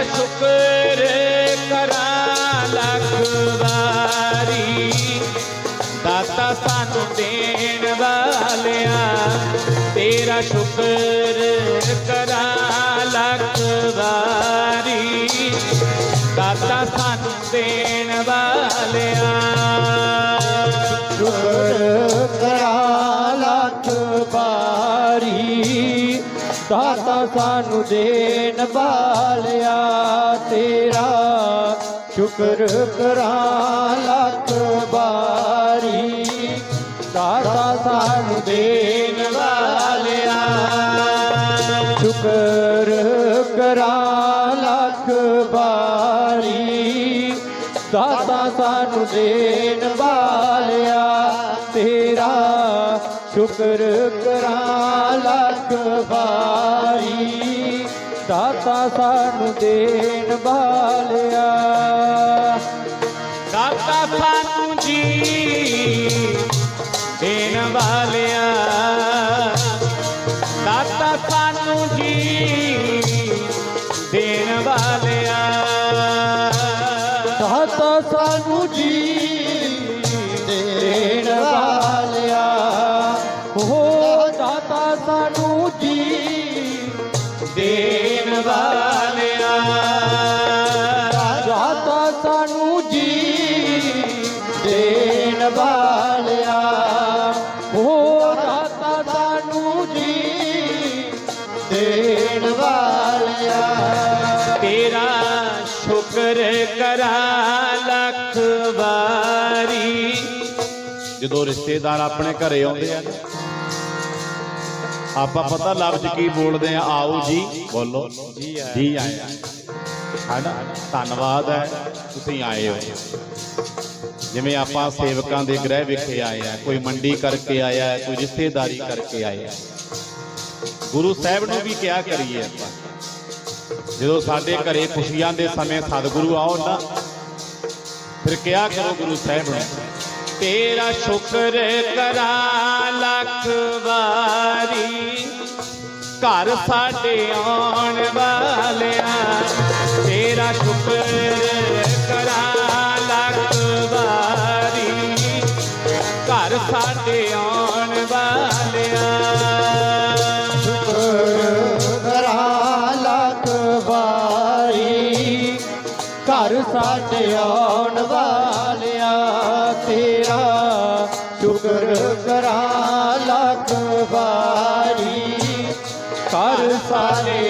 ਤੇਰਾ ਸ਼ੁਕਰ ਕਰਾਂ ਲੱਖ ਵਾਰੀ। ਦਾਤਾ ਸਾਨੂੰ ਦੇਣ ਵਾਲਿਆ, ਤੇਰਾ ਸ਼ੁਕਰ ਕਰਾਂ ਲੱਖ ਵਾਰੀ। ਦਾਤਾ ਸਾਨੂੰ ਦੇਣ ਵਾਲਿਆ। ਸ਼ੁਕਰ ਦਾਤਾ ਸਾਨੂੰ ਦੇਣ ਵਾਲਿਆ, ਤੇਰਾ ਸ਼ੁਕਰ ਕਰਾ ਲੱਖ ਬਾਰੀ ਦਾਤਾ ਸਾਨੂੰ ਦੇਣ ਵਾਲਿਆ, ਸ਼ੁਕਰ ਕਰਾ ਲੱਖ ਬਾਰੀ ਦਾਤਾ ਸਾਨੂੰ ਦੇਣ ਵਾਲਿਆ, ਤੇਰਾ ਸ਼ੁਕਰ ਕਰਾਂ ਲੱਖ ਵਾਰੀ ਦਾਤਾ ਸਾਨੂੰ ਦੇਣ ਵਾਲਿਆ। ਦਾਤਾ ਸਾਨੂੰ ਜੀ ਦੇਣ ਵਾਲਿਆ। ਦਾਤਾ ਸਾਨੂੰ ਜੀ ਦੇਣ ਵਾਲਿਆ। ਦਾਤਾ ਸਾਨੂੰ ਜੀ ਦੇਣ ਵਾਲਿਆ। ਹੋ ਦਾਤਾ ਸਾਨੂੰ ਜੀ ਦੇਣ ਵਾਲਿਆ। ਦਾਤਾ ਸਾਨੂੰ ਜੀ ਦੇਣ ਵਾਲਿਆ। ਹੋ ਦਾਤਾ ਸਾਨੂੰ ਜੀ ਦੇਣ ਵਾਲਿਆ। ਤੇਰਾ ਸ਼ੁਕਰ ਕਰਾਂ ਲੱਖ ਵਾਰੀ। ਜਦੋਂ ਰਿਸ਼ਤੇਦਾਰ ਆਪਣੇ ਘਰੇ ਆਉਂਦੇ ਆ ਆਪਾਂ ਪਤਾ ਲਫ਼ਜ਼ ਕੀ ਬੋਲਦੇ ਆ ਆਓ ਜੀ। ਬੋਲੋ। ਜੀ ਆਏ ਹਨਾ? ਧੰਨਵਾਦ ਹੈ। ਤੁਸੀਂ ਆਏ ਹੋ। ਜਿਵੇਂ ਆਪਾਂ ਸੇਵਕਾਂ ਦੇ ਗ੍ਰਹਿ ਵਿਖੇ ਆਏ ਆ ਕੋਈ ਮੰਡੀ ਕਰਕੇ ਆਇਆ ਹੈ, ਕੋਈ ਰਿਸ਼ਤੇਦਾਰੀ ਕਰਕੇ ਆਇਆ। ਹੈ। ਗੁਰੂ ਸਾਹਿਬ ਨੂੰ ਵੀ ਕਿਹਾ ਕਰੀਏ ਆਪਾਂ। ਜਦੋਂ ਸਾਡੇ ਘਰੇ ਖੁਸ਼ੀਆਂ ਦੇ ਸਮੇਂ ਸਤਿਗੁਰੂ ਆਓ ਨਾ ਫਿਰ ਕਿਹਾ ਕਰੋ ਗੁਰੂ ਸਾਹਿਬ ਨੂੰ। ਤੇਰਾ ਸ਼ੁਕਰ ਕਰਾਂ ਲੱਖ ਵਾਰੀ। ਘਰ ਸਾਡੇ ਆਉਣ ਵਾਲਿਆ ਤੇਰਾ ਸ਼ੁਕਰ ਕਰਾਂ ਲੱਖ ਵਾਰੀ। ਘਰ ਸਾਡੇ ਆਉਣ ਵਾਲਿਆ ਕਰਾ ਲੱਖ शुक्र करा लख बारी कर साले